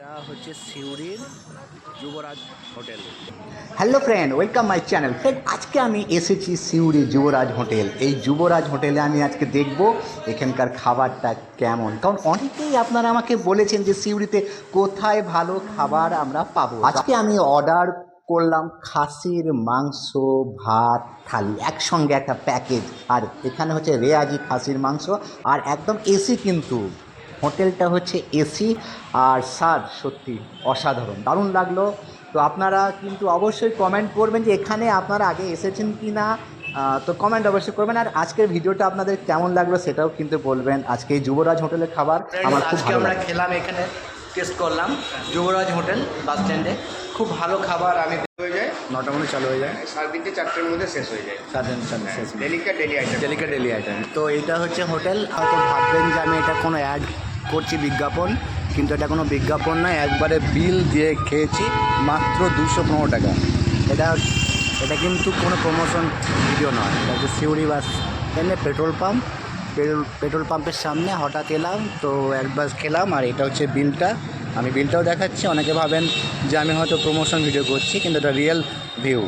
এটা হচ্ছে Yuvraj hotel. Hello friend welcome my channel friend আজকে আমি এসেছি সিউড়ি যুবরাজ হোটেল। এই যুবরাজ হোটেলে আমি আজকে দেখব এখানকার খাবারটা কেমন। কারণ অনেকেই আপনারা আমাকে বলেছেন যে সিউড়িতে কোথায় ভালো খাবার আমরা পাবো। আজকে আমি অর্ডার করলাম খাসির মাংস, ভাত, থালি, একসঙ্গে একটা প্যাকেজ আর এখানে হচ্ছে রেয়াজি খাসির মাংস। আর একদম এসি কিন্তু। হোটেলটা হচ্ছে এসি আর স্বাদ সত্যি অসাধারণ দারুণ লাগল। তো আপনারা কিন্তু অবশ্যই কমেন্ট করবেন যে এখানে আপনারা আগে এসেছেন কি না তো কমেন্ট অবশ্যই করবেন। আর আজকের ভিডিওটা আপনাদের কেমন লাগল সেটাও কিন্তু বলবেন। আজকে এই যুবরাজ হোটেলের খাবার আমার খুব ভালো আমরা খেলাম এখানে টেস্ট করলাম যুবরাজ হোটেল বাস স্ট্যান্ডে খুব ভালো খাবার আমি হয়ে যায় নটা মনে চালু হয়ে যায়। সাড়ে তিনটে চারটের মধ্যে শেষ হয়ে যায়। সাত দিন চালু শেষ ডেলিকা ডেলি আইটেম ডেলিকা ডেলি আইটেম তো এটা হচ্ছে হোটেল হয়তো ভাববেন যে আমি এটা কোনো অ্যাড করছি বিজ্ঞাপন কিন্তু এটা কোনো বিজ্ঞাপন নয় একবারে বিল দিয়ে খেয়েছি মাত্র দুশো পনেরো টাকা। এটা এটা কিন্তু কোনো প্রমোশন ভিডিও নয়। এটা হচ্ছে সিউড়ি বাস স্ট্যান্ডে পেট্রোল পাম্প পেট্রোল পেট্রোল পাম্পের সামনে হঠাৎ এলাম, তো একবার খেলাম, আর এটা হচ্ছে বিলটা। আমি বিলটাও দেখাচ্ছি, অনেকে ভাবেন যে আমি হয়তো প্রমোশন ভিডিও করছি, কিন্তু এটা রিয়েল ভিউ